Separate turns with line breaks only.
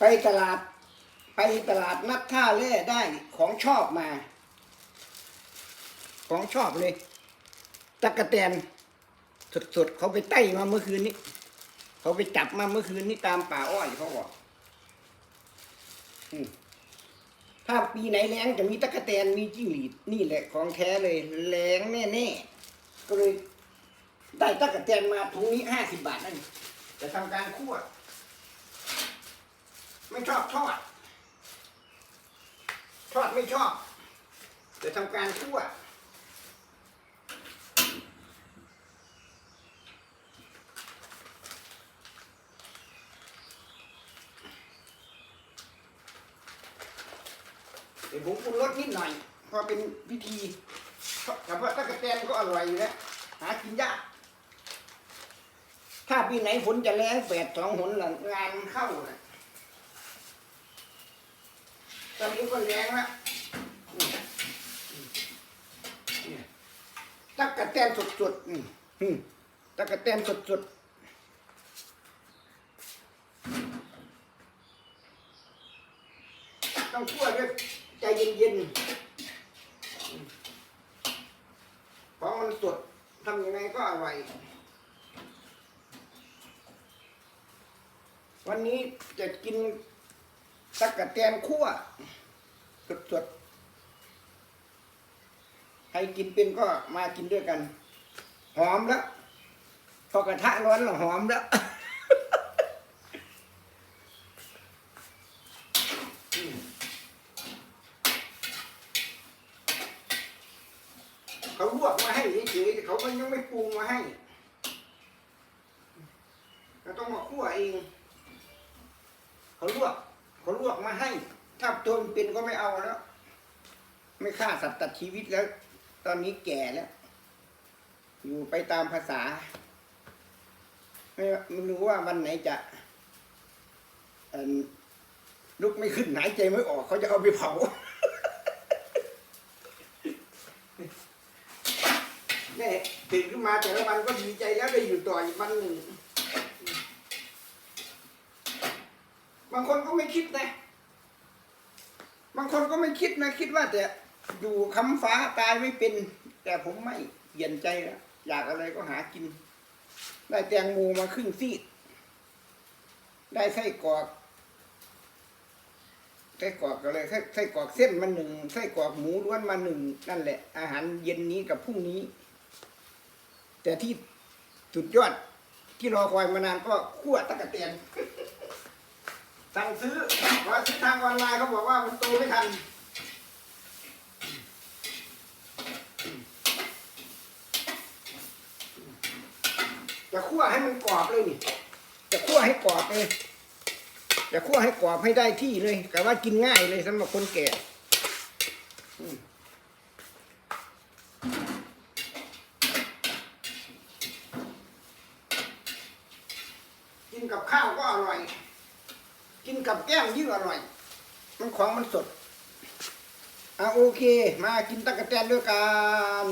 ไปตลาด ไปตลาดนัดท่าเล่ได้ของชอบมา ของชอบเลยตะกะแตนสดๆเขาไปไต่มาเมื่อคืนนี้ เขาไปจับมาเมื่อคืนนี้ตามป่าอ้อยเขาบอกถ้าปีไหนแล้งจะมีตะกะแตนมีจิ้งหรีดนี่แหละของแท้เลยแล้งแน่ๆก็เลยได้ตะกะแตนมาถุงนี้ห้าสิบบาทนั่นจะทำการคั่ว ไม่ชอบทอด ทอดไม่ชอบ จะทำการคั่วเดี๋ยวผมปรุงรสนิดหน่อยเพราะเป็นพิธีแต่ว่าตะกะแตนก็อร่อยอยู่แล้วหากินยาก ถ้าปีไหนฝนจะแรงแปดสองหนหลังงานเข้านะ ตอนนี้ก็แรงแล้วนี่ตักกะแตนสดๆอืมอืมตักกะแตนสดๆต้องคั่วด้วยใจเย็นๆอืมเพราะมันสดทำยังไงก็อร่อย วันนี้จะกิน ตักกะแตนคั่วสดๆใครกินเป็นก็มากินด้วยกัน หอมแล้ว พอกระทะร้อนแล้วหอมแล้วเขาลวกมาให้เฉยๆเขาก็ยังไม่ปรุงมาให้เราต้องมาคั่วเอง เขาลวก เขาลวกมาให้ ถ้าตัวมันเป็นก็ไม่เอาแล้ว ไม่ฆ่าสัตว์ตัดชีวิตแล้ว ตอนนี้แก่แล้ว อยู่ไปตามภาษา ไม่ไม่รู้ว่าวันไหนจะลุกไม่ขึ้นหายใจไม่ออก เขาจะเอาไปเผาเนี่ยตื่นขึ้นมาแต่ละวันก็ดีใจแล้วได้อยู่ต่ออีกวันหนึ่ง บางคนก็ไม่คิดนะ บางคนก็ไม่คิดนะ คิดว่าแต่อยู่คำฟ้าตายไม่เป็น แต่ผมไม่เปลี่ยนใจแล้วอยากอะไรก็หากิน ได้แตงโมมาครึ่งซีดได้ไส้กรอกไส้กรอกอะไรไส้ไส้กรอกเส้นมาหนึ่งไส้กรอกหมูล้วนมาหนึ่งนั่นแหละ อาหารเย็นนี้กับพรุ่งนี้ แต่ที่สุดยอดที่รอคอยมานานก็ขั้วตะกะเตียน สั่งซื้อขอซื้อทางออนไลน์เขาบอกว่ามันโตไม่ทันจะคั่วให้มันกรอบเลยนี่จะคั่วให้กรอบเลยจะคั่วให้กรอบให้ได้ที่เลยแต่ว่ากินง่ายเลยสำหรับคนแก่อืมกินกับข้าวก็อร่อย กินกับแก้มยิ่งอร่อย มันของมันสดอะโอเค มากินตะกะแตนด้วยกัน